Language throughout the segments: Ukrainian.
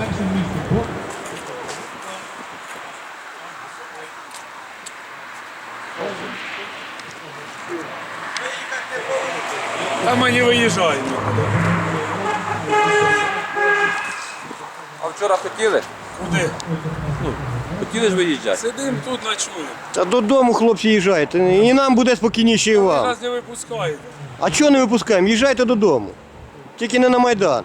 перше місце. Та ми не виїжджаємо. А вчора хотіли? Куди? Хотіли ж виїжджати? Сидимо тут ночуємо. Та додому, хлопці, їжджайте. І нам буде спокійніше, і Ви вам. нас не випускаєте. А чого не випускаємо? Їжджайте додому. Тільки не на Майдан.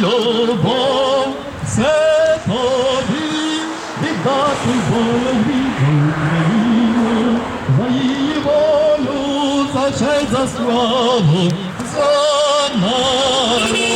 любов, все тобі віддати волі за волю, за честь, за славу, за народ.